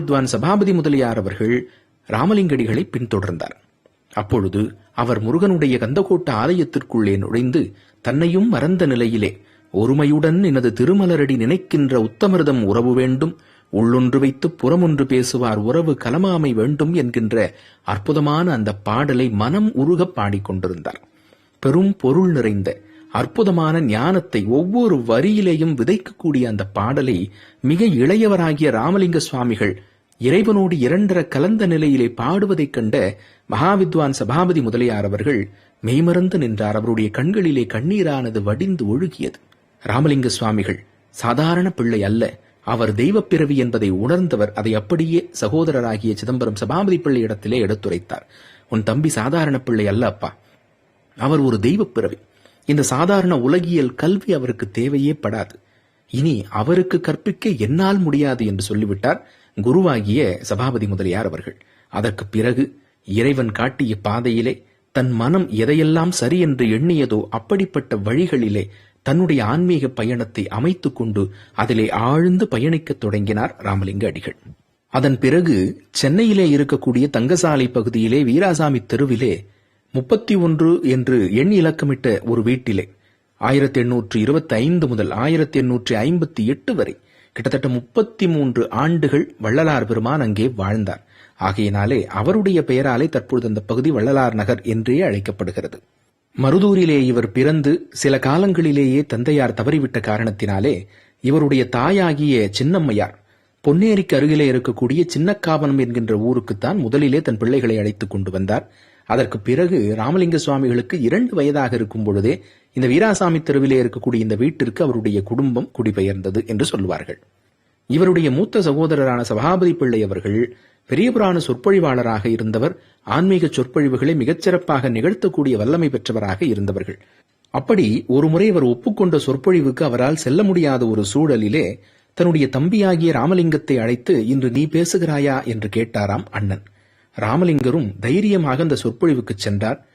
வித்வான் சபாபதி முதலியார் அவர்கள் ராமலிங்கடிகளை பின்தொடர்ந்தார். அப்பொழுது அவர் முருகனுடைய கந்தகோட்ட ஆலயத்திற்குள்ளே நுழைந்து தன்னையும் மறந்த நிலையிலே ஒருமையுடன் எனது திருமலரடி நினைக்கின்ற உத்தமிர்தம் உறவு வேண்டும் உள்ளொன்று வைத்து புறமொன்று பேசுவார் உறவு கலமாமை வேண்டும் என்கின்ற அற்புதமான அந்த பாடலை மனம் உருக பாடிக்கொண்டிருந்தார் பெரும் பொருள் நிறைந்த அற்புதமான ஞானத்தை ஒவ்வொரு வரியிலேயும் விதைக்கக்கூடிய அந்த பாடலை மிக இளையவராகிய ராமலிங்க சுவாமிகள் இறைவனோடு இரண்டர கலந்த நிலையிலே பாடுவதைக் கண்ட மகாவித்வான் சபாபதி முதலியார் அவர்கள் மெய்மறந்து நின்றார். அவருடைய கண்களிலே கண்ணீரானது வடிந்து ஒழுகியது. ராமலிங்க சுவாமிகள் சாதாரண பிள்ளை அல்ல. அவர் தெய்வப் பிறவி என்பதை உணர்ந்தவர். அதை அப்படியே சகோதரராகிய சிதம்பரம் சபாபதி பிள்ளை இடத்திலே எடுத்துரைத்தார். உன் தம்பி சாதாரண பிள்ளை அல்ல அப்பா. அவர் ஒரு தெய்வப் பிறவி. இந்த சாதாரண உலகியல் கல்வி அவருக்கு தேவையே படாது. இனி அவருக்கு கற்பிக்க என்னால் முடியாது என்று சொல்லிவிட்டார். குருவாகிய சபாபதி முதலியார் அவர்கள். அதற்கு பிறகு இறைவன் காட்டிய பாதையிலே தன் மனம் எதையெல்லாம் சரி என்று எண்ணியதோ அப்படிப்பட்ட வழிகளிலே தன்னுடைய ஆன்மீக பயணத்தை அமைத்துக் கொண்டு அதிலே ஆழ்ந்து பயணிக்கத் தொடங்கினார் ராமலிங்க அடிகள். அதன் பிறகு சென்னையிலே இருக்கக்கூடிய தங்கசாலை பகுதியிலே வீராசாமி தெருவிலே முப்பத்தி ஒன்று என்று எண் இலக்கமிட்ட ஒரு வீட்டிலே ஆயிரத்தி எண்ணூற்று இருபத்தி ஐந்து முதல் ஆயிரத்தி எண்ணூற்றி ஐம்பத்தி எட்டு வரை கிட்டத்தட்ட முப்பத்தி மூன்று ஆண்டுகள் வள்ளலார் பெருமான் அங்கே வாழ்ந்தார். ஆகையினாலே அவருடைய பெயராலே தற்பொழுது அந்த பகுதி வள்ளலார் நகர் என்றே அழைக்கப்படுகிறது. மருதூரிலே இவர் பிறந்து சில காலங்களிலேயே தந்தையார் தவறிவிட்ட காரணத்தினாலே இவருடைய தாயாகிய சின்னம்மையார் பொன்னேரிக்கு அருகிலே இருக்கக்கூடிய சின்னக்காவனம் என்கின்ற ஊருக்குத்தான் முதலிலே தன் பிள்ளைகளை அழைத்துக் கொண்டு வந்தார். அதற்கு பிறகு ராமலிங்க சுவாமிகளுக்கு இரண்டு வயதாக இருக்கும் பொழுதே இந்த வீராசாமி தெருவிலே இருக்கக்கூடிய இந்த வீட்டிற்கு அவருடைய குடும்பம் குடிபெயர்ந்தது என்று சொல்லுவார்கள். இவருடைய மூத்த சகோதரரான சபாபதி பிள்ளை அவர்கள் பெரிய புராண சொற்பொழிவாளராக இருந்தவர் ஆன்மீக சொற்பொழிவுகளை மிகச்சிறப்பாக நிகழ்த்தக்கூடிய வல்லமை பெற்றவராக இருந்தவர்கள். அப்படி ஒருமுறை அவர் ஒப்புக்கொண்ட சொற்பொழிவுக்கு அவரால் செல்ல முடியாத ஒரு சூழலிலே தன்னுடைய தம்பியாகிய ராமலிங்கத்தை அழைத்து இன்று நீ பேசுகிறாயா? என்று கேட்டாராம் அண்ணன். ராமலிங்கரும் தைரியமாக அந்த சொற்பொழிவுக்கு சென்றார்.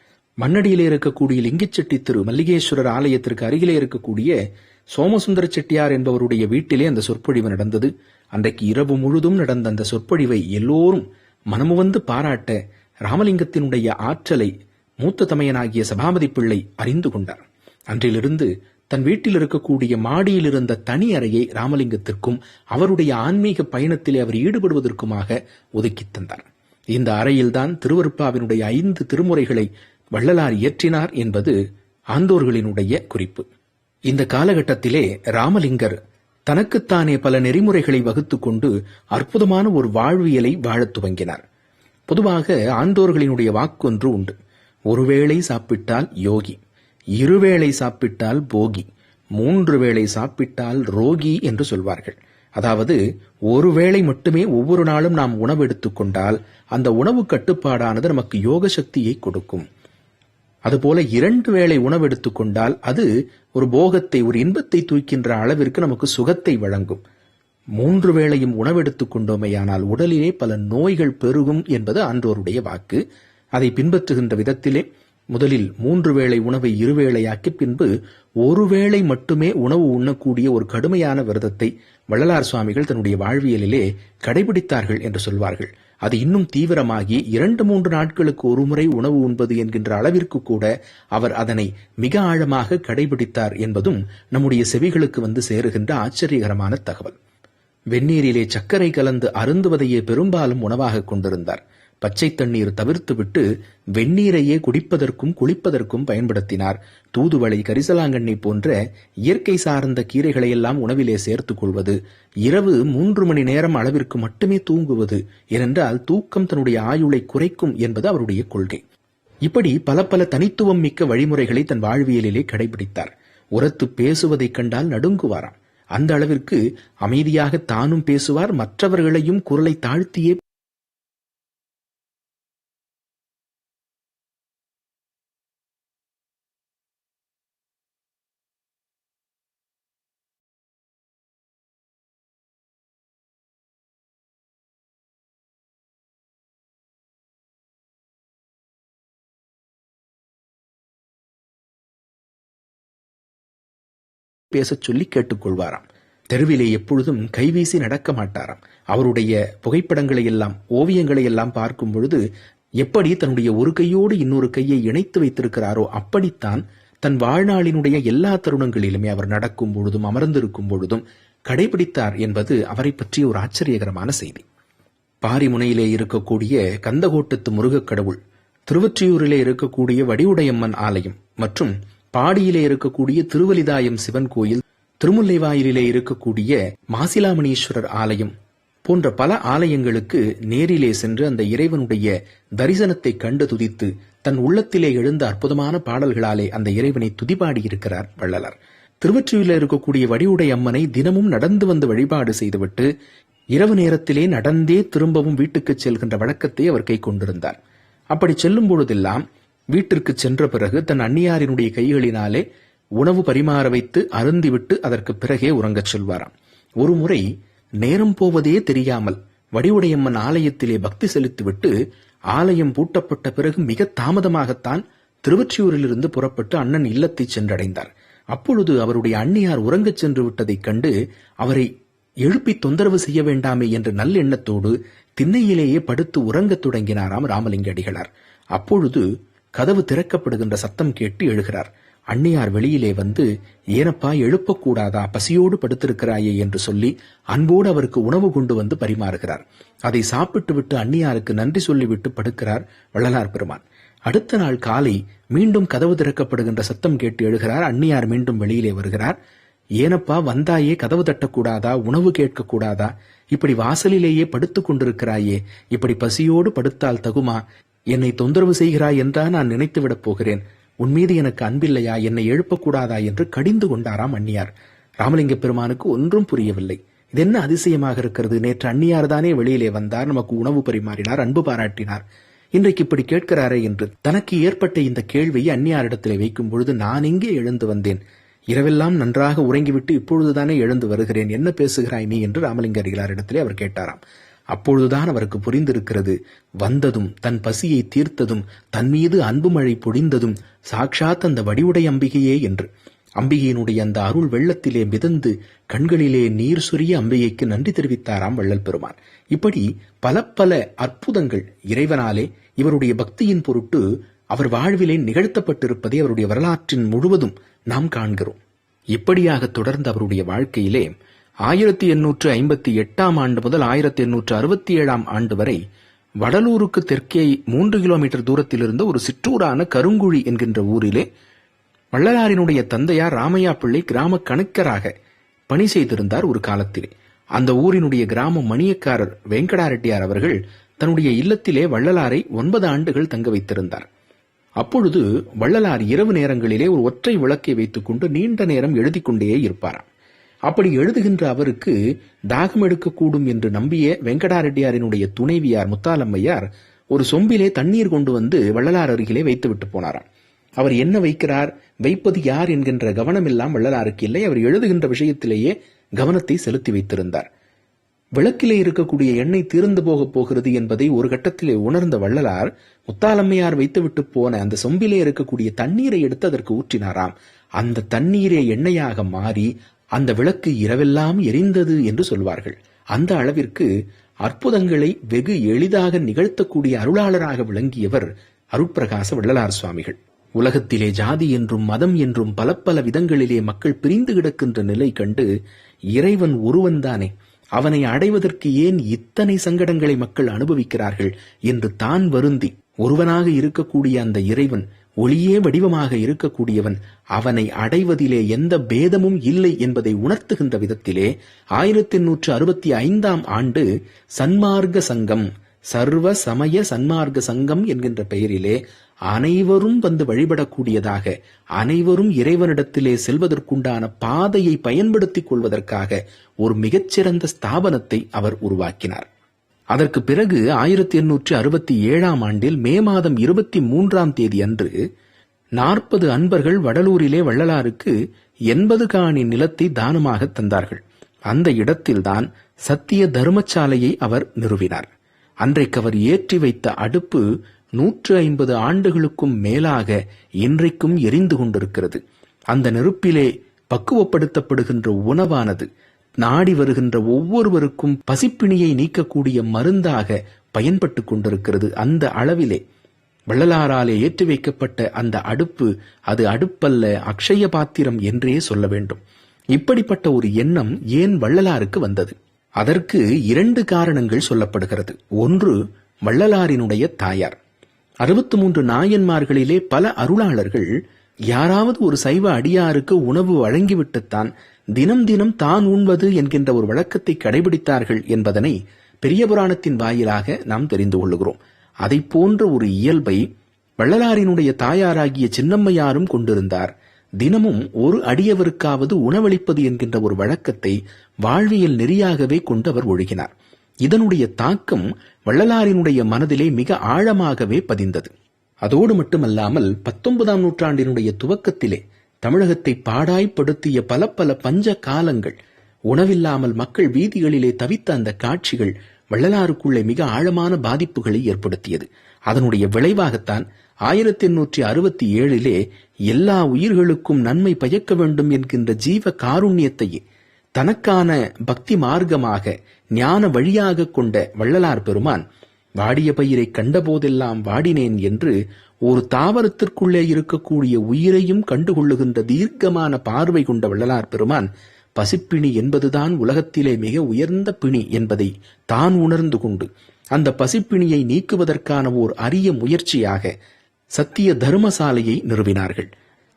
மண்ணடியிலே இருக்கக்கூடிய லிங்கிச்செட்டி திரு மல்லிகேஸ்வரர் ஆலயத்திற்கு அருகிலே இருக்கக்கூடிய சோமசுந்தர செட்டியார் என்பவருடைய வீட்டிலே அந்த சொற்பொழிவு நடந்தது. அன்றைக்கு இரவு முழுதும் நடந்த அந்த சொற்பொழிவை எல்லோரும் மனமுவந்து பாராட்ட ராமலிங்கத்தினுடைய ஆற்றலை மூத்த தமையனாகிய சபாபதி பிள்ளை அறிந்து கொண்டார். அன்றிலிருந்து தன் வீட்டில் இருக்கக்கூடிய மாடியில் இருந்த தனி அறையை ராமலிங்கத்திற்கும் அவருடைய ஆன்மீக பயணத்திலே அவர் ஈடுபடுவதற்குமாக ஒதுக்கித் தந்தார். இந்த அறையில்தான் திருவருப்பாவினுடைய ஐந்து திருமுறைகளை வள்ளலார் இயற்றினார் என்பது ஆந்தோர்களினுடைய குறிப்பு. இந்த காலகட்டத்திலே ராமலிங்கர் தனக்குத்தானே பல நெறிமுறைகளை வகுத்துக் கொண்டு அற்புதமான ஒரு வாழ்வியலை வாழத் துவங்கினார். பொதுவாக ஆந்தோர்களினுடைய வாக்கொன்று உண்டு. ஒருவேளை சாப்பிட்டால் யோகி இருவேளை சாப்பிட்டால் போகி மூன்று வேளை சாப்பிட்டால் ரோகி என்று சொல்வார்கள். அதாவது ஒரு வேளை மட்டுமே ஒவ்வொரு நாளும் நாம் உணவு எடுத்துக்கொண்டால் அந்த உணவு கட்டுப்பாடானது நமக்கு யோக சக்தியை கொடுக்கும். அதுபோல இரண்டு வேளை உணவு எடுத்துக்கொண்டால் அது ஒரு போகத்தை ஒரு இன்பத்தை தூக்கின்ற அளவிற்கு நமக்கு சுகத்தை வழங்கும். மூன்று வேளையும் உணவு கொண்டோமேயானால் உடலிலே பல நோய்கள் பெருகும் என்பது ஆன்றோருடைய வாக்கு. அதை பின்பற்றுகின்ற விதத்திலே முதலில் மூன்று வேளை உணவை இருவேளையாக்கி பின்பு ஒருவேளை மட்டுமே உணவு உண்ணக்கூடிய ஒரு கடுமையான விரதத்தை வள்ளலார் சுவாமிகள் தன்னுடைய வாழ்வியலிலே கடைபிடித்தார்கள் என்று சொல்வார்கள். அது இன்னும் தீவிரமாகி இரண்டு மூன்று நாட்களுக்கு ஒருமுறை உணவு உண்பது என்கின்ற அளவிற்கு கூட அவர் அதனை மிக ஆழமாக கடைபிடித்தார் என்பதும் நம்முடைய செவிகளுக்கு வந்து சேருகின்ற ஆச்சரியகரமான தகவல். வெந்நீரிலே சர்க்கரை கலந்து அருந்துவதையே பெரும்பாலும் உணவாக கொண்டிருந்தார். பச்சை தண்ணீர் தவிர்த்துவிட்டு வெந்நீரையே குடிப்பதற்கும் குளிப்பதற்கும் பயன்படுத்தினார். தூதுவளை கரிசலாங்கண்ணி போன்ற இயற்கை சார்ந்த கீரைகளை எல்லாம் உணவிலே சேர்த்துக் கொள்வது இரவு மூன்று மணி நேரம் அளவிற்கு மட்டுமே தூங்குவது ஏனென்றால் தூக்கம் தன்னுடைய ஆயுளை குறைக்கும் என்பது அவருடைய கொள்கை. இப்படி பல பல தனித்துவம் மிக்க வழிமுறைகளை தன் வாழ்வியலிலே கடைபிடித்தார். உரத்து பேசுவதைக் கண்டால் நடுங்குவாராம். அந்த அளவிற்கு அமைதியாக தானும் பேசுவார் மற்றவர்களையும் குரலை தாழ்த்தியே பேசச் சொல்லி கேட்டுக்கொள்வாராம். தெருவிலே எப்பொழுதும் கைவீசி நடக்க மாட்டாராம். அவருடைய புகைப்படங்களை எல்லாம் ஓவியங்களை எல்லாம் பார்க்கும் பொழுது எப்படி தன்னுடைய ஒரு கையோடு இன்னொரு கையை இணைத்து வைத்திருக்கிறாரோ அப்படித்தான் தன் வாழ்நாளினுடைய எல்லா தருணங்களிலுமே அவர் நடக்கும் பொழுதும் அமர்ந்திருக்கும் பொழுதும் கடைபிடித்தார் என்பது அவரை பற்றிய ஒரு ஆச்சரியகரமான செய்தி. பாரிமுனையிலே இருக்கக்கூடிய கந்தகோட்டத்து முருகக் கடவுள் திருவொற்றியூரிலே இருக்கக்கூடிய வடிவுடையம்மன் ஆலயம் மற்றும் பாடியிலே இருக்கக்கூடிய திருவலிதாயம் சிவன் கோயில் திருமுல்லைவாயிலே இருக்கக்கூடிய மாசிலாமணீஸ்வரர் ஆலயம் போன்ற பல ஆலயங்களுக்கு நேரிலே சென்று அந்த இறைவனுடைய தரிசனத்தை கண்டு துதித்து தன் உள்ளத்திலே எழுந்த அற்புதமான பாடல்களாலே அந்த இறைவனை துதிபாடி இருக்கிறார் வள்ளலார். திருவொற்றியூரில் இருக்கக்கூடிய வடிவுடை அம்மனை தினமும் நடந்து வந்து வழிபாடு செய்துவிட்டு இரவு நேரத்திலே நடந்தே திரும்பவும் வீட்டுக்கு செல்கின்ற வழக்கத்தை அவர் கை கொண்டிருந்தார் அப்படி செல்லும் பொழுதெல்லாம் வீட்டிற்கு சென்ற பிறகு தன் அந்நியாரினுடைய கைகளினாலே உணவு பரிமாற வைத்து அருந்திவிட்டு அதற்கு பிறகே உறங்கச் செல்வாராம். ஒருமுறை நேரம் போவதே தெரியாமல் வடிவுடையம்மன் ஆலயத்திலே பக்தி செலுத்திவிட்டு ஆலயம் பூட்டப்பட்ட பிறகு மிக தாமதமாகத்தான் திருவொற்றியூரிலிருந்து புறப்பட்டு அண்ணன் இல்லத்தை சென்றடைந்தார். அப்பொழுது அவருடைய அண்ணியார் உறங்கச் சென்று விட்டதைக் கண்டு அவரை எழுப்பி தொந்தரவு செய்ய வேண்டாமே என்ற நல்லெண்ணத்தோடு திண்ணையிலேயே படுத்து உறங்கத் தொடங்கினாராம் ராமலிங்க அடிகளார். அப்பொழுது கதவு திறக்கப்படுகின்ற சத்தம் கேட்டு எழுகிறார். அன்னியார் வெளியிலே வந்து ஏனப்பா எழுப்பக்கூடாதா? பசியோடு படுத்திருக்கிறாயே என்று சொல்லி அன்போடு அவருக்கு உணவு கொண்டு வந்து பரிமாறுகிறார். அதை சாப்பிட்டு விட்டு அன்னியாருக்கு நன்றி சொல்லிவிட்டு படுக்கிறார் வள்ளலார் பெருமான். அடுத்த நாள் காலை மீண்டும் கதவு திறக்கப்படுகின்ற சத்தம் கேட்டு எழுகிறார். அன்னியார் மீண்டும் வெளியிலே வருகிறார். ஏனப்பா வந்தாயே கதவு தட்டக்கூடாதா? உணவு கேட்கக்கூடாதா? இப்படி வாசலிலேயே படுத்துக் கொண்டிருக்கிறாயே இப்படி பசியோடு படுத்தால் தகுமா? என்னை தொந்தரவு செய்கிறாய் என்றா நான் நினைத்து விடப் போகிறேன். உன் மீது எனக்கு அன்பில்லையா? என்னை எழுப்பக்கூடாதா என்று கடிந்து கொண்டாராம் அந்நியார். ராமலிங்க பெருமானுக்கு ஒன்றும் புரியவில்லை. இது என்ன அதிசயமாக இருக்கிறது? நேற்று அந்நியார் தானே வெளியிலே வந்தார் நமக்கு உணவு பரிமாறினார் அன்பு பாராட்டினார். இன்றைக்கு இப்படி கேட்கிறாரே என்று தனக்கு ஏற்பட்ட இந்த கேள்வியை அந்நியாரிடத்திலே வைக்கும் பொழுது நான் எங்கே எழுந்து வந்தேன்? இரவெல்லாம் நன்றாக உறங்கிவிட்டு இப்பொழுதுதானே எழுந்து வருகிறேன். என்ன பேசுகிறாய் நீ? என்று ராமலிங்க அடிகளாரிடத்திலே அவர் கேட்டாராம். அப்பொழுதுதான் அவருக்கு புரிந்திருக்கிறது. வந்ததும் தன் பசியை தீர்த்ததும் தன் மீது அன்பு மழை பொழிந்ததும் சாக்ஷாத் அந்த வடிவுடை அம்பிகையே என்று. அம்பிகையினுடைய அந்த அருள் வெள்ளத்திலே மிதந்து கண்களிலே நீர் சொரிய அம்பிகைக்கு நன்றி தெரிவித்தாராம் வள்ளல் பெருமான். இப்படி பல பல அற்புதங்கள் இறைவனாலே இவருடைய பக்தியின் பொருட்டு அவர் வாழ்விலே நிகழ்த்தப்பட்டிருப்பதை அவருடைய வரலாற்றின் முழுவதும் நாம் காண்கிறோம். இப்படியாக தொடர்ந்த அவருடைய வாழ்க்கையிலே ஆயிரத்தி எண்ணூற்று ஐம்பத்தி எட்டாம் ஆண்டு முதல் ஆயிரத்தி எண்ணூற்று அறுபத்தி ஏழாம் ஆண்டு வரை வடலூருக்கு தெற்கே மூன்று கிலோமீட்டர் தூரத்தில் இருந்த ஒரு சிற்றூரான கருங்குழி என்கின்ற ஊரிலே வள்ளலாரினுடைய தந்தையார் ராமையா பிள்ளை கிராம கணக்கராக பணி செய்திருந்தார் ஒரு காலத்திலே. அந்த ஊரினுடைய கிராம மணியக்காரர் வெங்கடாரெட்டியார் அவர்கள் தன்னுடைய இல்லத்திலே வள்ளலாரை ஒன்பது ஆண்டுகள் தங்க வைத்திருந்தார். அப்பொழுது வள்ளலார் இரவு நேரங்களிலே ஒரு ஒற்றை விளக்கை வைத்துக்கொண்டு நீண்ட நேரம் எழுதி கொண்டே இருப்பாராம். அப்படி எழுதுகின்ற அவருக்கு தாகம் எடுக்கக்கூடும் என்று நம்பிய வெங்கடாரெட்டியாரினுடைய துணைவியார் முத்தாலம்மையார் ஒரு சொம்பிலே தண்ணீர் கொண்டு வந்து வள்ளலார் அருகிலே வைத்துவிட்டு போனாராம். அவர் என்ன வைக்கிறார்? வைப்பது யார் என்கின்ற கவனம் எல்லாம் வள்ளலாருக்கு இல்லை. அவர் எழுதுகின்ற விஷயத்திலேயே கவனத்தை செலுத்தி வைத்திருந்தார். விளக்கிலே இருக்கக்கூடிய எண்ணெய் தீர்ந்து போகப் போகிறது என்பதை ஒரு கட்டத்திலே உணர்ந்த வள்ளலார் முத்தாலம்மையார் வைத்துவிட்டு போன அந்த சொம்பிலே இருக்கக்கூடிய தண்ணீரை எடுத்து அதற்கு ஊற்றினாராம். அந்த தண்ணீரே எண்ணெயாக மாறி அந்த விளக்கு இரவெல்லாம் எரிந்தது என்று சொல்வார்கள். அந்த அளவிற்கு அற்புதங்களை வெகு எளிதாக நிகழ்த்தக்கூடிய அருளாளராக விளங்கியவர் அருட்பிரகாச வள்ளலார் சுவாமிகள். உலகத்திலே ஜாதி என்றும் மதம் என்றும் பல பல விதங்களிலே மக்கள் பிரிந்து கிடக்கின்ற நிலை கண்டு இறைவன் ஒருவன்தானே அவனை அடைவதற்கு ஏன் இத்தனை சங்கடங்களை மக்கள் அனுபவிக்கிறார்கள் என்று தான் வருந்தி ஒருவனாக இருக்கக்கூடிய அந்த இறைவன் ஒளியே வடிவமாக இருக்கக்கூடியவன் அவனை அடைவதிலே எந்த பேதமும் இல்லை என்பதை உணர்த்துகின்ற விதத்திலே ஆயிரத்தி எண்ணூற்று அறுபத்தி ஐந்தாம் ஆண்டு சன்மார்க்க சங்கம் சர்வ சமய சன்மார்க்க சங்கம் என்கின்ற பெயரிலே அனைவரும் வந்து வழிபடக்கூடியதாக அனைவரும் இறைவனிடத்திலே செல்வதற்குண்டான பாதையை பயன்படுத்திக் கொள்வதற்காக ஒரு மிகச்சிறந்த ஸ்தாபனத்தை அவர் உருவாக்கினார். அதற்கு பிறகு ஆயிரத்தி எண்ணூற்றி அறுபத்தி ஏழாம் ஆண்டில் மே மாதம் இருபத்தி மூன்றாம் தேதி அன்று நாற்பது அன்பர்கள் வடலூரிலே வள்ளலாருக்கு எண்பது காணி நிலத்தை தானமாக தந்தார்கள். அந்த இடத்தில்தான் சத்திய தர்மசாலையை அவர் நிறுவினார். அன்றைக்கு அவர் ஏற்றி வைத்த அடுப்பு நூற்று ஐம்பது ஆண்டுகளுக்கும் மேலாக இன்றைக்கும் எரிந்து கொண்டிருக்கிறது. அந்த நெருப்பிலே பக்குவப்படுத்தப்படுகின்ற உணவானது நாடி வருகின்ற ஒவ்வொருவருக்கும் பசிப்பிணியை நீக்கக்கூடிய மருந்தாக பயன்பட்டு கொண்டிருக்கிறது அந்த அளவிலே. வள்ளலாராலே ஏற்றி வைக்கப்பட்ட அந்த அடுப்பு அது அடுப்பல்ல அக்ஷய பாத்திரம் என்றே சொல்ல வேண்டும். இப்படிப்பட்ட ஒரு எண்ணம் ஏன் வள்ளலாருக்கு வந்தது? அதற்கு இரண்டு காரணங்கள் சொல்லப்படுகிறது. ஒன்று வள்ளலாரினுடைய தாயார். அறுபத்து மூன்று நாயன்மார்களிலே பல அருளாளர்கள் யாராவது ஒரு சைவ அடியாருக்கு உணவு வழங்கிவிட்டுத்தான் தினம் தினம் தான் உண்பது என்கின்ற ஒரு வழக்கத்தை கடைபிடித்தார்கள் என்பதனை பெரிய புராணத்தின் வாயிலாக நாம் தெரிந்து கொள்ளுகிறோம். அதை போன்ற ஒரு இயல்பை வள்ளலாரினுடைய தாயாராகிய சின்னம்மையாரும் கொண்டிருந்தார். தினமும் ஒரு அடியவருக்காவது உணவளிப்பது என்கின்ற ஒரு வழக்கத்தை வாழ்வியல் நெறியாகவே கொண்டு அவர் ஒழுகினார். இதனுடைய தாக்கம் வள்ளலாரினுடைய மனதிலே மிக ஆழமாகவே பதிந்தது. அதோடு மட்டுமல்லாமல் பத்தொன்பதாம் நூற்றாண்டினுடைய துவக்கத்திலே தமிழகத்தை பாடாய்ப்படுத்திய பல பல பஞ்ச காலங்கள் உணவில்லாமல் மக்கள் வீதிகளிலே தவித்த அந்த காட்சிகள் வள்ளலாருக்குள்ளே மிக ஆழமான பாதிப்புகளை ஏற்படுத்தியது. அதனுடைய விளைவாகத்தான் ஆயிரத்தி எண்ணூற்றி அறுபத்தி ஏழிலே எல்லா உயிர்களுக்கும் நன்மை பயக்க வேண்டும் என்கின்ற ஜீவ காருண்யத்தையே தனக்கான பக்தி மார்க்கமாக ஞான வழியாக கொண்ட வள்ளலார் பெருமான் வாடிய பயிரை கண்டபோதெல்லாம் வாடினேன் என்று ஒரு தாவரத்திற்குள்ளே இருக்கக்கூடிய உயிரையும் கண்டுகொள்ளுகின்ற தீர்க்கமான பார்வை கொண்ட வள்ளலார் பெருமான் பசிப்பிணி என்பதுதான் உலகத்திலே மிக உயர்ந்த பிணி என்பதை தான் உணர்ந்து கொண்டு அந்த பசிப்பிணியை நீக்குவதற்கான ஓர் அரிய முயற்சியாக சத்திய தர்மசாலையை நிறுவினார்கள்.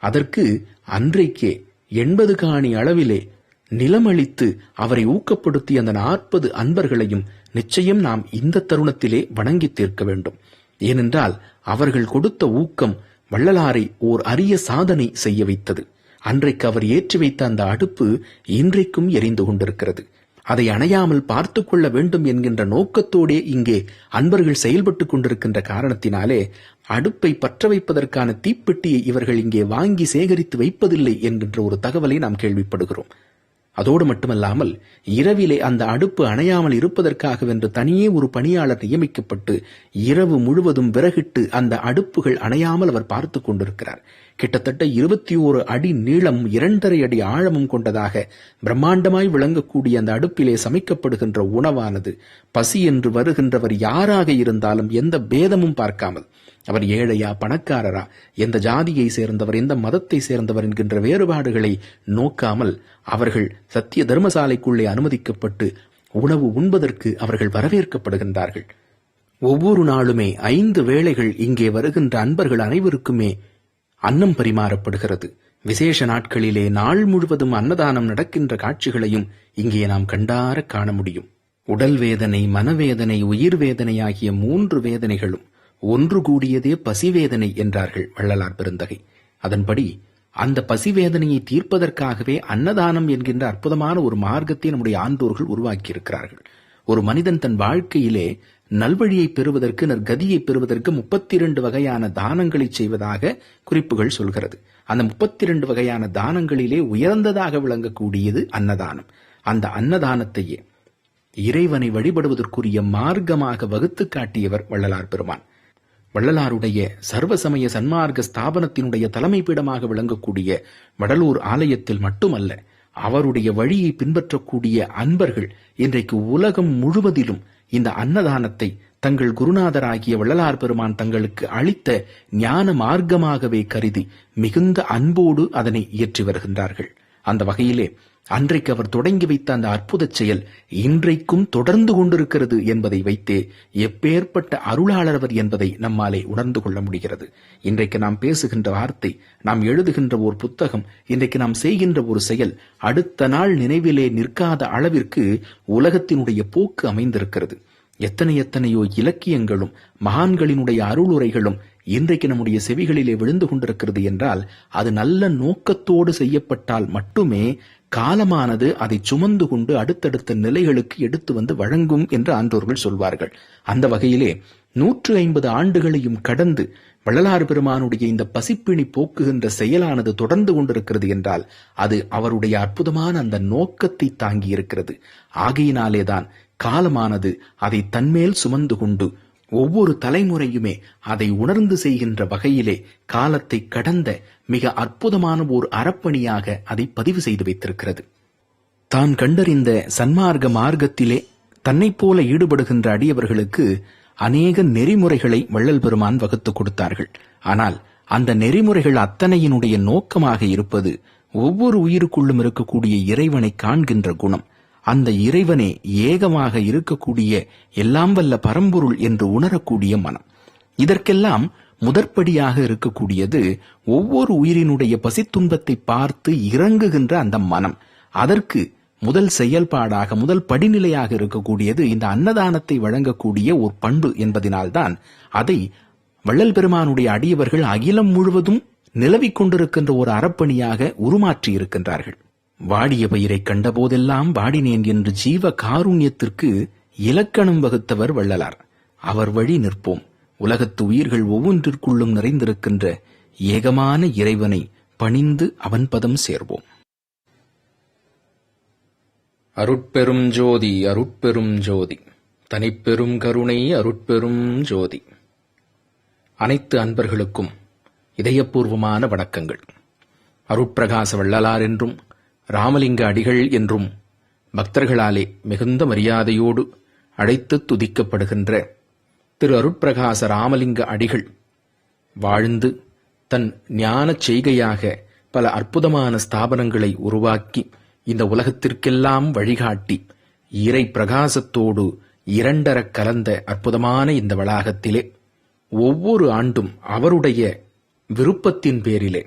அதற்கு அன்றைக்கே எண்பது காணி அளவிலே நிலமளித்து அவரை ஊக்கப்படுத்தி அந்த நாற்பது அன்பர்களையும் நிச்சயம் நாம் இந்த தருணத்திலே வணங்கி தீர்க்க வேண்டும். ஏனென்றால் அவர்கள் கொடுத்த ஊக்கம் வள்ளலாரை ஓர் அரிய சாதனை செய்ய வைத்தது. அன்றைக்கு அவர் ஏற்றி வைத்த அந்த அடுப்பு இன்றைக்கும் எரிந்து கொண்டிருக்கிறது. அதை அணையாமல் பார்த்து கொள்ள வேண்டும் என்கின்ற நோக்கத்தோடே இங்கே அன்பர்கள் செயல்பட்டுக் கொண்டிருக்கின்ற காரணத்தினாலே அடுப்பை பற்ற வைப்பதற்கான தீப்பெட்டியை இவர்கள் இங்கே வாங்கி சேகரித்து வைப்பதில்லை என்கின்ற ஒரு தகவலை நாம் கேள்விப்படுகிறோம். அதோடு மட்டுமல்லாமல் இரவிலே அந்த அடுப்பு அணையாமல் இருப்பதற்காகவென்று தனியே ஒரு பணியாளர் நியமிக்கப்பட்டு இரவு முழுவதும் விறகிட்டு அந்த அடுப்புகள் அணையாமல் அவர் பார்த்து கொண்டிருக்கிறார். கிட்டத்தட்ட இருபத்தி ஓரு அடி நீளம் இரண்டரை அடி ஆழமும் கொண்டதாக பிரம்மாண்டமாய் விளங்கக்கூடிய அந்த அடுப்பிலே சமைக்கப்படுகின்ற உணவானது பசி என்று வருகின்றவர் யாராக இருந்தாலும் எந்த பேதமும் பார்க்காமல் அவர் ஏழையா பணக்காரரா எந்த ஜாதியை சேர்ந்தவர் எந்த மதத்தை சேர்ந்தவர் என்கின்ற வேறுபாடுகளை நோக்காமல் அவர்கள் சத்திய தர்மசாலைக்குள்ளே அனுமதிக்கப்பட்டு உணவு உண்பதற்கு அவர்கள் வரவேற்கப்படுகின்றார்கள். ஒவ்வொரு நாளுமே ஐந்து வேளைகள் இங்கே வருகின்ற அன்பர்கள் அனைவருக்குமே அன்னம் பரிமாறப்படுகிறது. விசேஷ நாட்களிலே நாள் முழுவதும் அன்னதானம் நடக்கின்ற காட்சிகளையும் இங்கே நாம் கண்டார காண முடியும். உடல் வேதனை மனவேதனை உயிர் வேதனை ஆகிய மூன்று வேதனைகளும் ஒன்று கூடியதே பசிவேதனை என்றார்கள் வள்ளலார் பெருந்தகை. அதன்படி அந்த பசிவேதனையை தீர்ப்பதற்காகவே அன்னதானம் என்கின்ற அற்புதமான ஒரு மார்க்கத்தை நம்முடைய ஆண்டோர்கள் உருவாக்கியிருக்கிறார்கள். ஒரு மனிதன் தன் வாழ்க்கையிலே நல்வழியை பெறுவதற்கு நற்கதியை பெறுவதற்கு முப்பத்தி இரண்டு வகையான தானங்களை செய்வதாக குறிப்புகள் சொல்கிறது. அந்த முப்பத்தி இரண்டு வகையான தானங்களிலே உயர்ந்ததாக விளங்கக்கூடியது அன்னதானம். அந்த அன்னதானத்தையே இறைவனை வழிபடுவதற்குரிய மார்க்கமாக வகுத்து காட்டியவர் வள்ளலார் பெருமான். வள்ளலாருடைய சர்வசமய சன்மார்க்க ஸ்தாபனத்தினுடைய தலைமை பீடமாக விளங்கக்கூடிய வடலூர் ஆலயத்தில் மட்டுமல்ல அவருடைய வழியை பின்பற்றக்கூடிய அன்பர்கள் இன்றைக்கு உலகம் முழுவதிலும் இந்த அன்னதானத்தை தங்கள் குருநாதராகிய வள்ளலார் பெருமான் தங்களுக்கு அளித்த ஞான மார்க்கமாகவே கருதி மிகுந்த அன்போடு அதனை இயற்றி வருகின்றார்கள். அந்த வகையிலே அன்றைக்கு அவர் தொடங்கி வைத்த அந்த அற்புத செயல் இன்றைக்கும் தொடர்ந்து கொண்டிருக்கிறது என்பதை வைத்தே எப்பேற்பட்ட அருளாளர் அவர் என்பதை நம்மாலே உணர்ந்து கொள்ள முடிகிறது. இன்றைக்கு நாம் பேசுகின்ற வார்த்தை நாம் எழுதுகின்ற ஒரு புத்தகம் இன்றைக்கு நாம் செய்கின்ற ஒரு செயல் அடுத்த நாள் நினைவிலே நிற்காத அளவிற்கு உலகத்தினுடைய போக்கு அமைந்திருக்கிறது. எத்தனை எத்தனையோ இலக்கியங்களும் மகான்களினுடைய அருளுரைகளும் இன்றைக்கு நம்முடைய செவிகளிலே விழுந்து கொண்டிருக்கிறது என்றால் அது நல்ல நோக்கத்தோடு செய்யப்பட்டால் மட்டுமே காலமானது அதை சுமந்து கொண்டு அடுத்தடுத்த நிலைகளுக்கு எடுத்து வந்து வழங்கும் என்று ஆன்றோர்கள் சொல்வார்கள். அந்த வகையிலே நூற்று ஐம்பது ஆண்டுகளையும் கடந்து வள்ளலார் பெருமானுடைய இந்த பசிப்பிணி போக்குகின்ற செயலானது தொடர்ந்து கொண்டிருக்கிறது என்றால் அது அவருடைய அற்புதமான அந்த நோக்கத்தை தாங்கி இருக்கிறது ஆகையினாலேதான் காலமானது அதை தன்மேல் சுமந்து கொண்டு ஒவ்வொரு தலைமுறையுமே அதை உணர்ந்து செய்கின்ற வகையிலே காலத்தை கடந்த மிக அற்புதமான ஓர் அறப்பணியாக அதை பதிவு செய்து வைத்திருக்கிறது. தான் கண்டறிந்த சன்மார்க்க மார்க்கத்திலே தன்னைப் போல ஈடுபடுகின்ற அடியவர்களுக்கு அநேக நெறிமுறைகளை வள்ளல் பெருமான் வகுத்துக் கொடுத்தார்கள். ஆனால் அந்த நெறிமுறைகள் அத்தனையினுடைய நோக்கமாக இருப்பது ஒவ்வொரு உயிருக்குள்ளும் இருக்கக்கூடிய இறைவனை காண்கின்ற குணம். அந்த இறைவனே ஏகமாக இருக்கக்கூடிய எல்லாம் வல்ல பரம்பொருள் என்று உணரக்கூடிய மனம். இதற்கெல்லாம் முதற்படியாக இருக்கக்கூடியது ஒவ்வொரு உயிரினுடைய பசித்துன்பத்தை பார்த்து இறங்குகின்ற அந்த மனம். அதற்கு முதல் செயல்பாடாக முதல் படிநிலையாக இருக்கக்கூடியது இந்த அன்னதானத்தை வழங்கக்கூடிய ஒரு பண்பு என்பதினால்தான் அதை வள்ளல் பெருமானுடைய அடியவர்கள் அகிலம் முழுவதும் நிலவிக் கொண்டிருக்கின்ற ஒரு அறப்பணியாக உருமாற்றி இருக்கின்றார்கள் வாடிய பயிரை கண்டபோதெல்லாம் வாடினேன் என்று ஜீவ காருண்யத்திற்கு இலக்கணம் வகுத்தவர் வள்ளலார். அவர் வழி நிற்போம். உலகத்து உயிர்கள் ஒவ்வொன்றிற்குள்ளும் நிறைந்திருக்கின்ற ஏகமான இறைவனை பணிந்து அவன் பதம் சேர்வோம். அருட்பெரும் ஜோதி அருட்பெரும் ஜோதி. தனிப்பெரும் கருணை அருட்பெரும் ஜோதி. அனைத்து அன்பர்களுக்கும் இதயபூர்வமான வணக்கங்கள். அருட்பிரகாச வள்ளலார் என்றும் ராமலிங்க அடிகள் என்றும் பக்தர்களாலே மிகுந்த மரியாதையோடு அழைத்து துதிக்கப்படுகின்ற திரு அருட்பிரகாச ராமலிங்க அடிகள் வாழ்ந்து தன் ஞானச் செய்கையாக பல அற்புதமான ஸ்தாபனங்களை உருவாக்கி இந்த உலகத்திற்கெல்லாம் வழிகாட்டி இறை பிரகாசத்தோடு இரண்டரக் கலந்த அற்புதமான இந்த வளாகத்திலே ஒவ்வொரு ஆண்டும் அவருடைய விருப்பத்தின் பேரிலே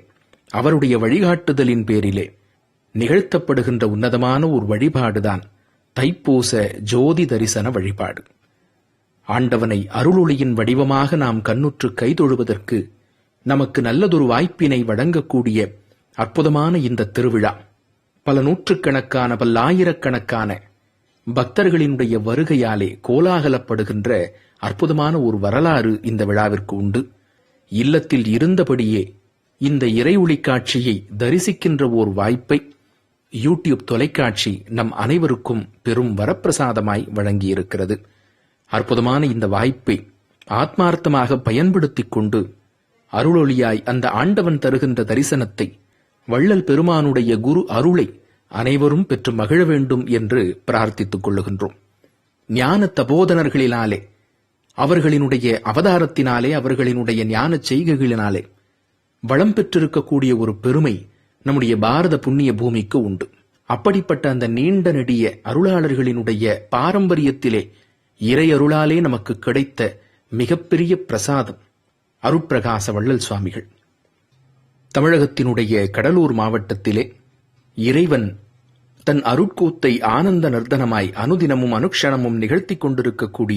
அவருடைய வழிகாட்டுதலின் பேரிலே நிகழ்த்தப்படுகின்ற உன்னதமான ஒரு வழிபாடுதான் தைப்பூச ஜோதி தரிசன வழிபாடு. ஆண்டவனை அருளொளியின் வடிவமாக நாம் கண்ணுற்று கைதொழுவதற்கு நமக்கு நல்லதொரு வாய்ப்பினை வழங்கக்கூடிய அற்புதமான இந்த திருவிழா. பல நூற்றுக்கணக்கான பல்லாயிரக்கணக்கான பக்தர்களினுடைய வருகையாலே கோலாகலப்படுகின்ற அற்புதமான ஒரு வரலாறு இந்த விழாவிற்கு உண்டு. இல்லத்தில் இருந்தபடியே இந்த இறை ஒளி காட்சியை தரிசிக்கின்ற ஓர் வாய்ப்பை யூடியூப் தொலைக்காட்சி நம் அனைவருக்கும் பெரும் வரப்பிரசாதமாய் வழங்கியிருக்கிறது. அற்புதமான இந்த வாய்ப்பை ஆத்மார்த்தமாக பயன்படுத்திக் கொண்டு அருளொளியாய் அந்த ஆண்டவன் தருகின்ற தரிசனத்தை வள்ளல் பெருமானுடைய குரு அருளை அனைவரும் பெற்று மகிழ வேண்டும் என்று பிரார்த்தித்துக் கொள்ளுகின்றோம். ஞான தபோதனர்களினாலே அவர்களினுடைய அவதாரத்தினாலே அவர்களினுடைய ஞான செய்கைகளினாலே வளம் பெற்றிருக்கக்கூடிய ஒரு பெருமை நம்முடைய பாரத புண்ணிய பூமிக்கு உண்டு. அப்படிப்பட்ட அந்த நீண்ட நெடிய அருளாளர்களினுடைய பாரம்பரியத்திலே இறை அருளாலே நமக்கு கிடைத்த மிகப்பெரிய பிரசாதம் அருட்பிரகாச வள்ளல் சுவாமிகள். தமிழகத்தினுடைய கடலூர் மாவட்டத்திலே இறைவன் தன் அருட்கூத்தை ஆனந்த நர்த்தனமாய் அனுதினமும் அனுக்ஷணமும் நிகழ்த்திக் கொண்டிருக்கக்கூடிய